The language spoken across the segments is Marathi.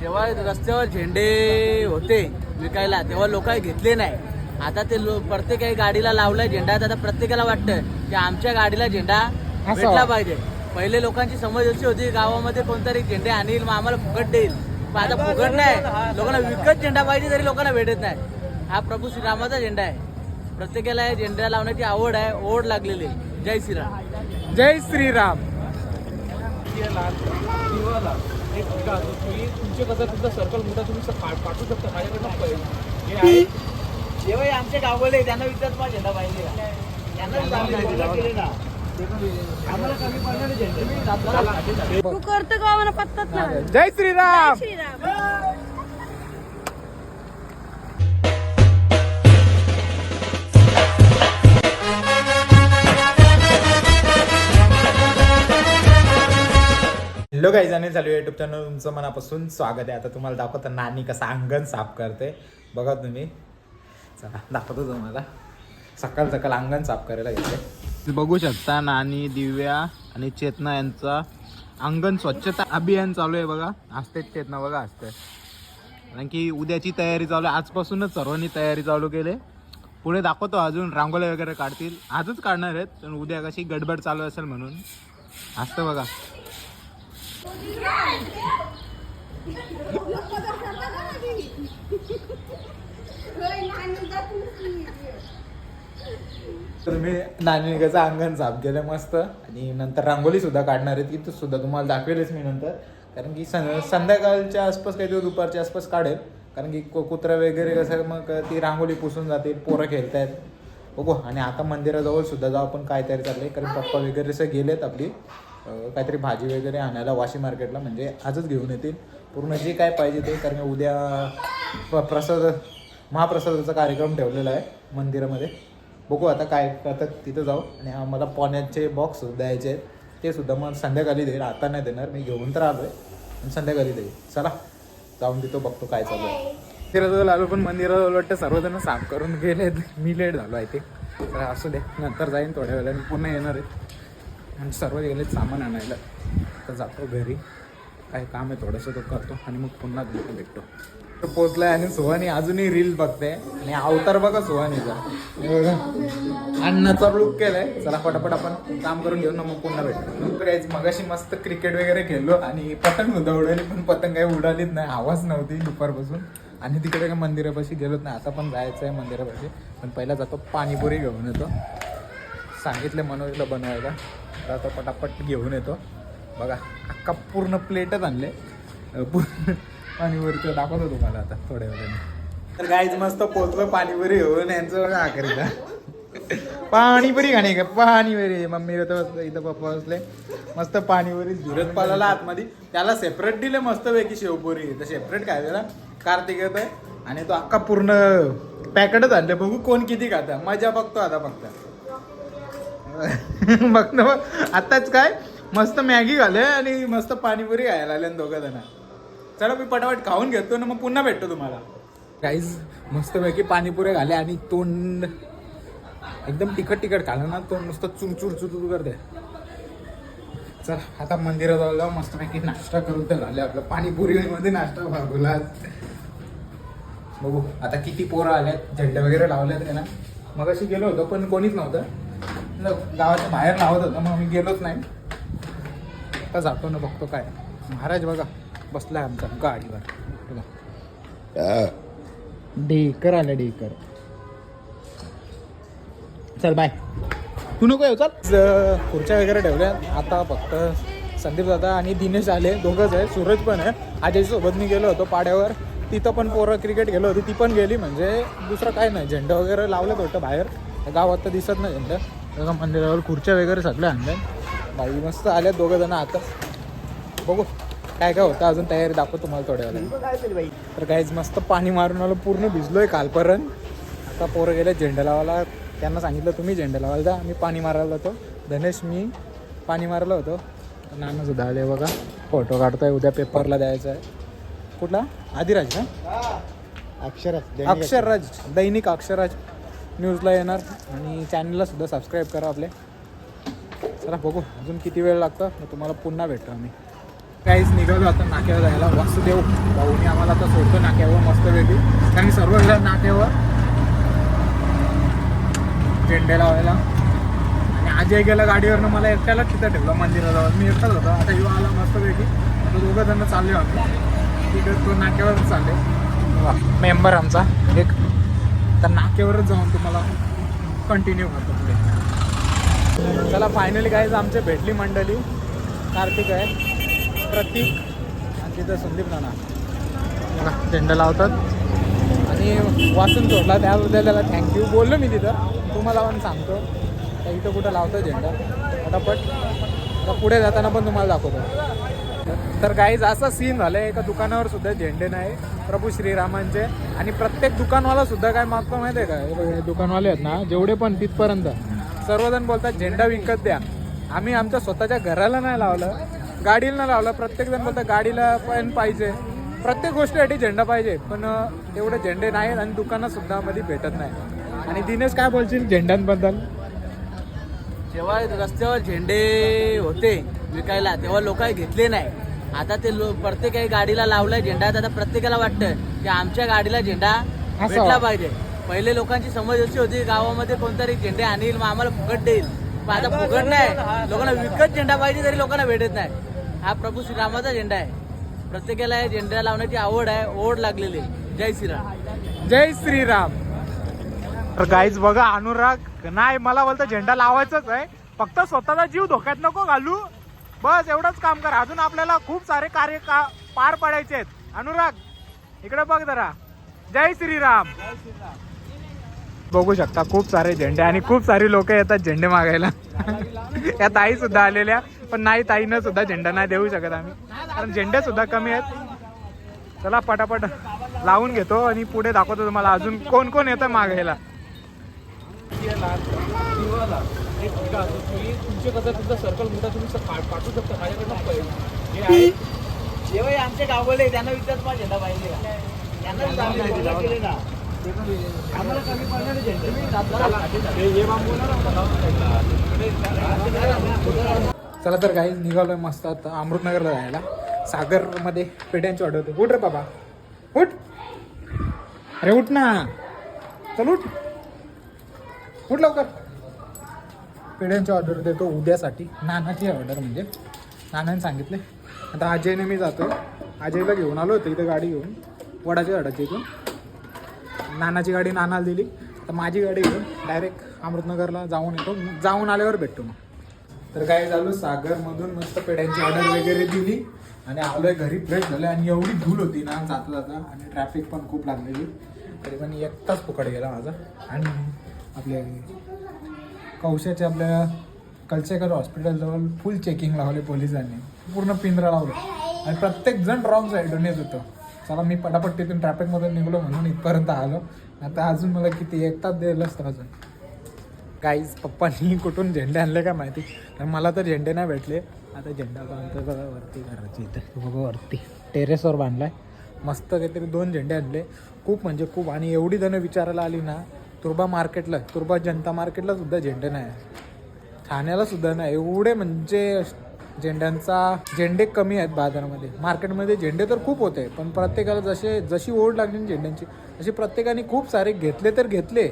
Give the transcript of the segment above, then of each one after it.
जेव्हा रस्त्यावर झेंडे होते विकायला तेव्हा लोक घेतले नाही. आता ते लो प्रत्येक गाडीला लावलाय झेंडा तर आता प्रत्येकाला वाटतं की आमच्या गाडीला झेंडा भेटला पाहिजे. पहिले लोकांची समज अशी होती गावामध्ये कोणतरी झेंडे आणील मग आम्हाला फुकट देईल. पण आता फुकट नाही. लोकांना विकत झेंडा पाहिजे तरी लोकांना भेटत नाही. हा प्रभू श्रीरामाचा झेंडा आहे. प्रत्येकाला या झेंडा लावण्याची आवड आहे ओढ लागलेली आहे. जय श्रीराम. जय श्रीराम. तुमचे कसं तुमचा सर्कल मोठा तुम्ही काढू शकता माझ्याकडनं हे आहे. जेव्हा आमचे गावले त्यांना विचारत मला झेंडा पाहिजे तू करतो का मला पत्ताच जय श्रीराम. श्रीराम. हॅलो काही जाणे चालू युट्यूब चॅनल तुमचं मनापासून स्वागत आहे. आता तुम्हाला दाखवतं नानी कसं अंगण साफ करते. बघा तुम्ही. चला दाखवतो तुम्हाला. सकाळ सकाळ अंगण साफ करायला घेतले बघू शकता नानी दिव्या आणि चेतना यांचा अंगण स्वच्छता अभियान चालू आहे बघा. असतेच चेतना बघा असते कारण की उद्याची तयारी चालू आहे. आजपासूनच सर्वांनी तयारी चालू केली. पुढे दाखवतो अजून. रांगोळ्या वगैरे काढतील. आजच काढणार आहेत पण उद्या कशी गडबड चालू असेल म्हणून. असतं बघा. तर मी नानिकाचं अंगण साफ केलं मस्त. आणि नंतर रांगोळी सुद्धा काढणार आहे. ती सुद्धा तुम्हाला दाखवेलच मी नंतर. कारण की सं संध्याकाळच्या आसपास काही दिवस दुपारच्या आसपास काढेल. कारण की कु- कुत्रा वगैरे कसं मग ती रांगोळी पुसून जाते पोरं खेळतायत. बघू. आणि आता मंदिराजवळ सुद्धा जाऊ आपण काय तयारी चाललंय. कारण पप्पा वगैरे सगळे गेलेत आपली. काहीतरी भाजी वगैरे आणायला वाशी मार्केटला म्हणजे आजच घेऊन येतील. पूर्ण जे काय पाहिजे ते कारण की उद्या प- प्रसाद महाप्रसादाचा कार्यक्रम ठेवलेला आहे मंदिरामध्ये. बघू आता काय आता तिथं जाऊ. आणि मला पाण्याचे बॉक्स द्यायचे आहेत. ते सुद्धा मग संध्याकाळी देईल. आता नाही देणार मी घेऊन तर आलो आहे आणि संध्याकाळी देईल. चला जाऊन तिथं बघतो काय चालू आहे. मंदिराजवळ आलो पण मंदिराजवळ वाटतं सर्वजण साफ करून गेले मी लेट झालो आहे ते असू दे नंतर जाईन थोड्या वेळाने. पुन्हा येणार आहे आणि सर्व गेले सामान आणायला. तर जातो घरी. काय काम आहे थोडंसं तो करतो आणि मग पुन्हा भेटतो भेटतो. तो पोचलाय आणि सुहानी अजूनही रील बघते आणि अवतार बघा सुहानीचा. हे लूक अण्णाचा लुक केलाय. चला पटापट आपण काम करून घेऊन ना मग पुन्हा भेटतो नंतर काहीच मगाशी मस्त क्रिकेट वगैरे खेळलो आणि पतंग सुद्धा उडवली पण पतंग काही उडालीच नाही. आवाज नव्हती दुपारपासून. आणि तिकडे काय मंदिरापाशी गेलोच नाही. आता पण जायचं आहे मंदिरापाशी. पण पहिला जातो पाणीपुरी घेऊन येतो. सांगितलं मनोजला बनवायला. तर आता पटापट घेऊन येतो. बघा अख्खा पूर्ण प्लेटच आणले. अं, पूर्ण पाणीपुरीचं दाखवतो तुम्हाला आता थोड्या वेळाने. तर गाईच मस्त पोचलो पाणीपुरी घेऊन. यांचं बघा आखरीला पाणीपुरी खाणे का? पाणीपुरी. मम्मी होतं इथं पप्पा बसले. मस्त पाणीपुरी धुरत पालाला आतमध्ये. त्याला सेपरेट दिले मस्त पैकी शेवपुरी. तर सेपरेट काय त्याला कार्तिक येतोय. आहे आणि तो अख्खा पूर्ण पॅकेटच आणलं. बघू कोण किती खाता. मजा बघतो आता फक्त. बघ ना बघ. आत्ताच काय? मस्त मॅगी घालूया आणि मस्त पाणीपुरी खायला आल्या दोघं जण. चला मी पटापट खाऊन घेतो ना मग पुन्हा भेटतो तुम्हाला. काहीच मस्तपैकी पाणीपुरी घाले आणि तोंड एकदम तिखट तिखट खाल्लं ना तोंड नुसतं चुरचुर चुर करते चल आता मंदिरात जाऊ मस्तपैकी नाश्ता करून तर झाले आपलं. पाणीपुरीमध्ये नाश्ता भागवला बघू आता किती पोरं आल्यात झेंडे वगैरे लावल्यात त्यांना मग अशी गेलो होतो पण कोणीच नव्हतं. गावाच्या बाहेर लावत होतं मग मी गेलोच नाही. आता जातो ना बघतो काय. महाराज बघा बसलाय आमचा गाडीवर. बघा. डेकर आलं डेकर. चल बाय. तू नको येऊ चल. खुर्च्या वगैरे ठेवल्या आता फक्त संदीप दादा आणि दिनेश आले. दोघंच आहे सूरज पण आहे. आजी सोबत मी गेलो होतो पाड्यावर. तिथं पण पोरं क्रिकेट गेलो होती. ती पण गेली. म्हणजे दुसरं काय नाही. झेंडा वगैरे लावलं होतं बाहेर. गावात तर दिसत नाही झेंडा. बघा मंदिरावर खुर्च्या वगैरे सगळ्या आणल्या. बाई मस्त आल्या दोघं जण आता. बघू काय काय होतं अजून तयारी दाखवतो तुम्हाला थोड्या वेळा तर काहीच मस्त पाणी मारून आलं पूर्ण भिजलोय कालपर्यंत. आता पोरं गेले झेंडा लावायला. त्यांना सांगितलं तुम्ही झेंडा लावायला जा. मी पाणी मारायला जातो धनेश मी पाणी मारलं होतं. नाना सुद्धा आले बघा. फोटो काढतोय उद्या पेपरला द्यायचा आहे कुठला? आदिराज ना? अक्षरच अक्षरराज दैनिक अक्षरराज न्यूजला येणार आणि चॅनलला सुद्धा सबस्क्राईब करा आपले. चला बघू अजून किती वेळ लागतं. मग तुम्हाला पुन्हा भेटतो आम्ही. काहीच निघालो आता नाक्यावर जायला. वासुदेव भाऊनी आम्हाला आता सोडतो नाक्यावर मस्त वेगळी कारण सर्वजण नाक्यावर. झेंडे लावायला. आणि अजय गेला गाडीवरनं मला एकट्याला तिथं ठेवलं मंदिराजवळ. मी एकटाच होतो. आता युवा आला मस्त वेगळी आता दोघं जण चालले आम्ही. तिकडे तो नाक्यावरच चालले मेंबर आमचा एक तर नाक्यावरच जाऊन तुम्हाला कंटिन्यू करतो पुढे. चला फायनली काय आमचे भेटली मंडळी. कार्तिक आहे. प्रतीक आणि तिथं संदीप नाना. बघा, झेंडा लावतात. आणि वाचून सोडला. त्याबद्दल त्याला थँक्यू बोललो मी तिथं. तुम्हाला पण सांगतो. इथं कुठं लावतो झेंडा. फटाफट आता पुढे जाताना पण तुम्हाला दाखवतो. तर काहीच असा सीन झालाय. एका दुकानावर सुद्धा झेंडे नाही. प्रभू श्रीरामांचे. आणि प्रत्येक दुकानवाला सुद्धा काय मागतो माहिती आहे का दुकानवाले आहेत ना जेवढे पण तिथपर्यंत. सर्वजण बोलतात झेंडा विकत द्या. आम्ही आमच्या स्वतःच्या घराला नाही लावलं. गाडीला नाही लावलं. प्रत्येक जण बोलतात गाडीला पण पाहिजे. प्रत्येक गोष्टीसाठी झेंडा पाहिजे. पण एवढे झेंडे नाहीत आणि दुकानात सुद्धा मध्ये भेटत नाही आणि दिनेश काय बोलशील? झेंड्यांबद्दल? जेव्हा रस्त्यावर झेंडे होते विकायला. तेव्हा लोक घेतले नाही. आता ते लो- प्रत्येक गाडीला लावलाय झेंडा आता प्रत्येकाला वाटतं की आमच्या गाडीला झेंडा भेटला पाहिजे. पहिले लोकांची समज अशी होती गावामध्ये कोणतरी झेंडे आणील मग आम्हाला फुकट देईल. पण आता फुकट नाही लोकांना विकत झेंडा पाहिजे तरी लोकांना भेटत नाही. हा प्रभू श्रीरामाचा झेंडा आहे. प्रत्येकाला या झेंडा लावण्याची आवड आहे ओढ लागलेली. जय श्रीराम. जय श्रीराम. तर गाईज बघा अनुराग नाही मला बोलतो झेंडा लावायचाच आहे. फक्त स्वतःचा जीव धोक्यात नको घालू. बस एवढंच काम कर. अजून आपल्याला खूप सारे कार्य का पार पाडायचे आहेत. अनुराग इकडे बघ जरा. जय श्रीराम. बघू शकता खूप सारे झेंडे आणि खूप सारी लोक येतात झेंडे मागायला. या ताई सुद्धा आलेल्या पण नाही ताईनं सुद्धा झेंडा नाही देऊ शकत आम्ही. कारण झेंडे सुद्धा कमी आहेत. चला पटापट लावून घेतो आणि पुढे दाखवतो तुम्हाला अजून कोण कोण येतं मागायला. एक मुलगा असतो की तुमचे कसं तुमचा सर्कल मोठा तुम्ही पाठवू शकता माझ्याकडनं पै- जे आहे. जेव्हा आमचे गावले त्यांना विचारत माझा झेंडा पाहिजे? त्यांना विचार. आम्हाला कमी पडणार झेंडे. चला. तर काही निघालोय मस्त आता अमृतनगरला जायला. सागरमध्ये पेट्यांची ऑर्डर होते उठ रे बाबा. उठ. अरे उठ ना. चल उठ. उठ लवकर. पेढ्यांची ऑर्डर देतो उद्यासाठी. नानाची ऑर्डर म्हणजे. नानाने सांगितले. आता अजयने मी जातो अजयला घेऊन आलो होतो इथं गाडी घेऊन. वडाच्या ऑर्डरची इथून. नानाची गाडी नानाला दिली. तर माझी गाडी घेऊन डायरेक्ट अमृतनगरला जाऊन येतो. जाऊन आल्यावर भेटतो मग. तर काय झालं सागरमधून मस्त पेढ्यांची ऑर्डर वगैरे दिली. आणि आलोय घरी फ्रेश झालं. आणि एवढी धूल होती ना जाता जाता. आणि ट्रॅफिक पण खूप लागलेली. तरी पण एक तास फुकट गेला माझा. आणि आपल्या कौशाचे आपल्या कलचेकर हॉस्पिटलजवळ फुल चेकिंग लावले पोलिसांनी. पूर्ण पिंजरा लावलं. आणि प्रत्येक जण रॉंग साईडून येत होतं. चला मी पटापट तिथून ट्रॅफिकमधून निघलो म्हणून इथपर्यंत आलो. आता अजून मला किती एक तास दिलं असतं अजून. काहीच पप्पांनी कुठून झेंडे आणले का माहिती? तर मला तर झेंडे नाही भेटले. आता झेंडा बांधतो बघा वरती घराची इथं. बघा वरती. टेरेसवर बांधला आहे मस्त काहीतरी दोन झेंडे आणले. खूप म्हणजे खूप. आणि एवढी जण विचारायला आली ना तुर्बा मार्केटला तुर्बा जनता मार्केटला सुद्धा झेंडे नाही. ठाण्याला सुद्धा नाही. एवढे म्हणजे झेंड्यांचा झेंडे कमी आहेत बाजारामध्ये. मार्केटमध्ये झेंडे तर खूप होते पण प्रत्येकाला जसे जशी ओढ लागली झेंड्यांची तशी प्रत्येकाने खूप सारे घेतले तर घेतले.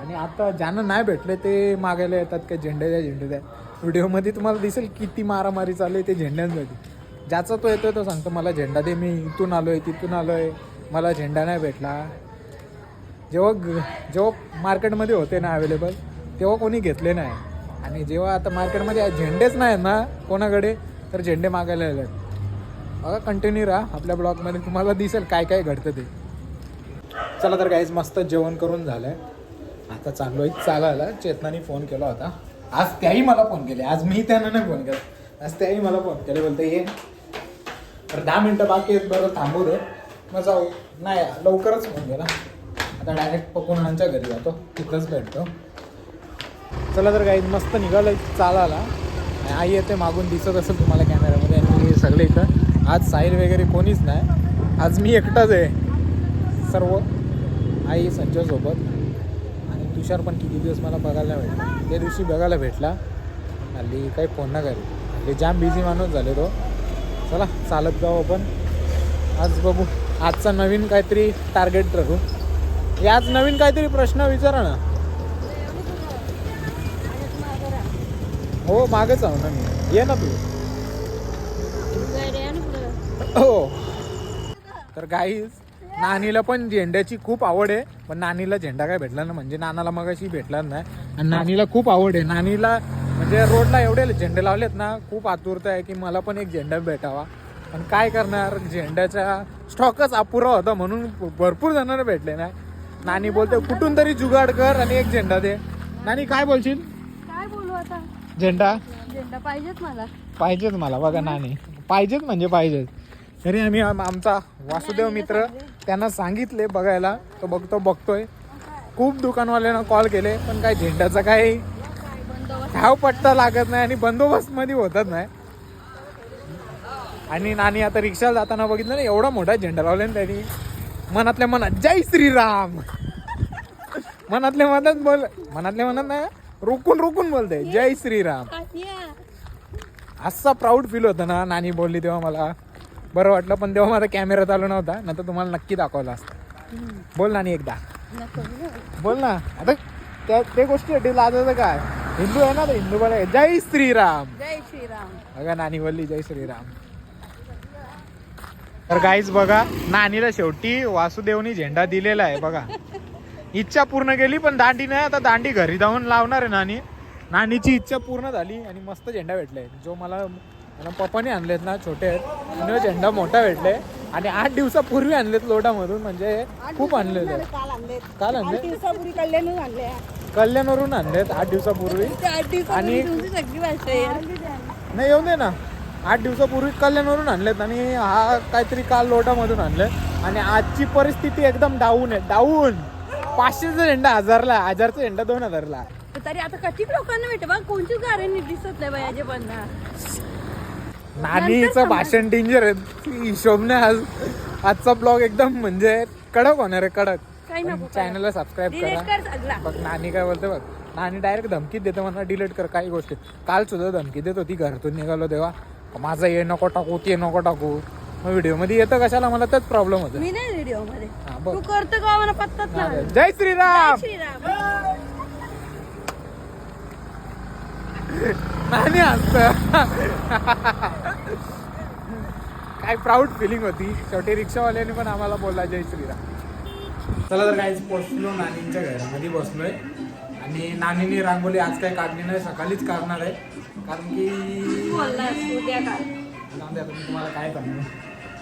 आणि आता ज्यांना नाही भेटले ते मागायला येतात काय झेंडे द्या झेंडे द्या. व्हिडिओमध्ये तुम्हाला दिसेल किती मारामारी चालू आहे ते झेंड्यांसाठी. ज्याचा तो येतोय तो सांगतो मला झेंडा दे मी इथून आलो आहे तिथून आलो आहे मला झेंडा नाही भेटला. जेव्हा ग- जेव्हा मार्केटमध्ये होते ना अवेलेबल तेव्हा कोणी घेतले नाही. आणि जेव्हा आता मार्केटमध्ये झेंडेच नाही आहेत ना कोणाकडे तर झेंडे मागायला येतात बघा कंटिन्यू राहा. आपल्या ब्लॉगमध्ये तुम्हाला दिसेल काय काय घडतं ते. चला तर काहीच मस्त जेवण करून झालं आहे आता चाललो आहे चालायला. चेतनाने फोन केला होता. आज त्याही मला फोन केले. आज मी त्यांना नाही फोन केला. आज त्याही मला फोन केले. बोलते ये. तर दहा मिनटं बाकी आहेत बरं थांबू दे. मग जाऊ. नाही लवकरच फोन केला. आता डायरेक्ट पकुणांच्या घरी जातो. तिथंच भेटतो. चला तर काही मस्त निघालं चालायला. आणि आई येते मागून दिसत असेल तुम्हाला कॅमेऱ्यामध्ये आणि सगळे इथं. आज साहिल वगैरे कोणीच नाही. आज मी एकटाच आहे. सर्व. आई संजयसोबत आणि तुषार पण किती दिवस मला बघायला भेटला. त्या दिवशी बघायला भेटला. हल्ली काही फोन ना हल्ली जाम बिझी माणूस झाले तो. चला चालत जाऊ आपण. आज बघू. आजचा नवीन काहीतरी टार्गेट ठरू याच नवीन काहीतरी प्रश्न विचारा ना. हो मागच आहो ना मी. ये ना तू. हो. तर काहीच नानीला पण झेंड्याची खूप आवड आहे. पण नानीला झेंडा काय भेटला ना म्हणजे नानाला मगाशी भेटला नाही. आणि नानीला खूप आवड आहे. नानीला म्हणजे रोडला एवढे झेंडे लावलेत ना खूप आतुरता आहे की मला पण एक झेंडा भेटावा. पण काय करणार? झेंड्याचा स्टॉकच अपुरा होता म्हणून भरपूर जणांना भेटले नाही. नानी बोलते कुठून तरी जुगाड कर आणि एक झेंडा दे. नानी काय बोलशील? काय बोलू आता? झेंडा? झेंडा पाहिजेच मला. पाहिजेच मला बघा नानी. पाहिजेच म्हणजे पाहिजेच तरी आम्ही आम- आमचा वासुदेव मित्र त्यांना सांगितले बघायला. तो बघतो बघतोय. खूप दुकानवाल्यांना कॉल केले पण काय झेंड्याचा काही धाव पट्टा लागत नाही आणि बंदोबस्त मध्ये होतच नाही. आणि नानी आता रिक्षाला जाताना बघितलं ना एवढा मोठा झेंडा लावला ना त्यांनी. मनातल्या मनात जय श्रीराम. मनातल्या मनात बोल मनातल्या मनात नाही रोकून रोकून बोलते जय श्रीराम. असा प्राऊड फील होतं ना नानी बोलली तेव्हा मला. बरं वाटलं पण तेव्हा माझा कॅमेरा चालू नव्हता नंतर तुम्हाला नक्की दाखवला असता. बोल नानी एकदा. बोल ना आता त्या ते गोष्टीसाठी लाजायचं काय? हिंदू आहे ना हिंदू बोला जय श्रीराम. जय श्रीराम. बघा नानी बोलली जय श्रीराम. तर काहीच बघा नानीला शेवटी वासुदेवनी झेंडा दिलेला आहे बघा. इच्छा पूर्ण केली पण दांडी नाही. आता दांडी घरी जाऊन लावणार आहे नानी. नानीची इच्छा पूर्ण झाली आणि मस्त झेंडा भेटलाय. जो मला मला पप्पाने आणलेत ना छोटे आहेत झेंडा मोठा भेटले आणि आठ दिवसापूर्वी आणलेत लोटामधून म्हणजे खूप आणले काल आणले कल्याणवरून आणलेत आठ दिवसापूर्वी. आणि- नाही येऊन दे ना. आठ दिवसापूर्वी कल्याणवरून आणलेत आणि हा काहीतरी काल लोटामधून आणलं आणि आजची परिस्थिती एकदम डाऊन आहे. डाऊन. पाचशेचा झेंडा हजारला हजारचा झेंडा दोन हजारला तरी आता किती लोकांना भेटे बघ कोणतीच गाडी नीट दिसत नाही नानीचं भाषण डेंजर आहे. हिशोबने आज आजचा ब्लॉग एकदम म्हणजे कडक होणार आहे कडक. चॅनलला सबस्क्राईब करा. बघ नानी काय बोलते बघ. नानी डायरेक्ट धमकीत देते मला डिलीट कर काही गोष्टी. काल सुद्धा धमकी देत होती घरातून निघालो तेव्हा. माझा हे नको टाकू ते नको टाकू. मग व्हिडिओमध्ये येतं कशाला? मला तोच प्रॉब्लेम होतो. मी नाही व्हिडिओमध्ये हा, बघ. तू करतो का मला पत्ताच नाही? जय श्रीराम! श्रीराम. नानी असत काय प्राऊड फिलिंग होती. शेवटी रिक्षावाल्याने पण आम्हाला बोलला जय श्रीराम. चला तर काहीच पोचलो नानींच्या घरामध्ये बसलोय. आणि नानीने रांगोली आज काही काढली नाही सकाळीच काढणार आहे. कारण की तुम्हाला काय करणार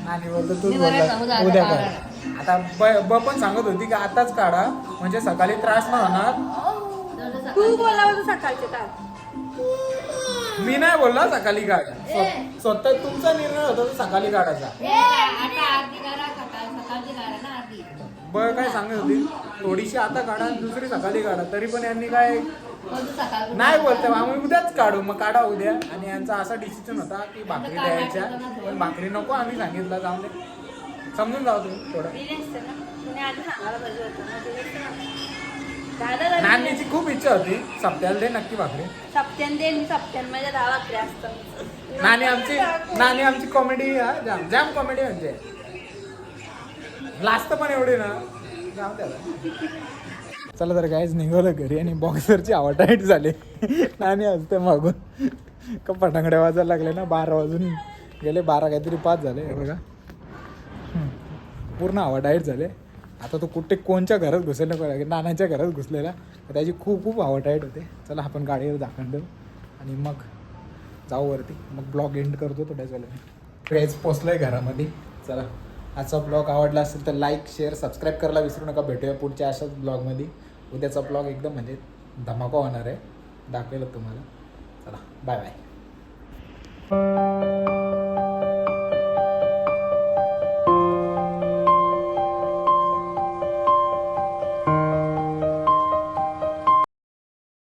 नानी बोलतो तूच बोलला उद्या काढ. आता ब ब पण सांगत होती की आताच काढा म्हणजे सकाळी त्रास नाही होणार. तू बोला सकाळचे काल मी नाही बोलला सकाळी काढा. स्व- स्वतः तुमचा निर्णय होता तो सकाळी काढायचा. बरं काय सांगत होती? थोडीशी आता काढा आणि दुसरी सकाळी काढा. तरी पण यांनी काय नाही बोलते आम्ही उद्याच काढू. मग काढा उद्या. आणि यांचा असा डिसिजन होता की भाकरी द्यायच्या. पण भाकरी नको आम्ही सांगितलं. जाऊन समजून जाऊ तुम्ही थोडं. नानीची खूप इच्छा होती. सप्त्याला दे नक्की भाकरी. सप्त्यान दे नानी आमची नानी आमची कॉमेडी जाम जाम कॉमेडी म्हणजे लास्ट पण एवढी ना. जाऊ द्या. चला तर काहीच निघालं घरी आणि बॉक्सरची टाईट झाली. नाणी असते मागून. का फटांगड्या वाजायला लागले ना बारा वाजून गेले बारा काहीतरी पाच झाले बघा. पूर्ण हवा टाईट झाले. आता तो कुठे कोणच्या घरात घुसलेला कळा नानाच्या घरात घुसलेला. तर त्याची खूप खूप हवा टाईट होते. चला आपण गाडीवर दाखवून देऊ आणि मग जाऊ वरती. मग ब्लॉग एंड करतो थोड्याच वेळाने. पोचलं आहे घरामध्ये. चला. आजचा ब्लॉग आवडला असेल तर लाईक शेअर सबस्क्राईब करायला विसरू नका. भेटूया पुढच्या अशाच ब्लॉगमध्ये उद्याचा ब्लॉग एकदम म्हणजे धमाका होणार आहे. दाखवेल तुम्हाला. चला बाय बाय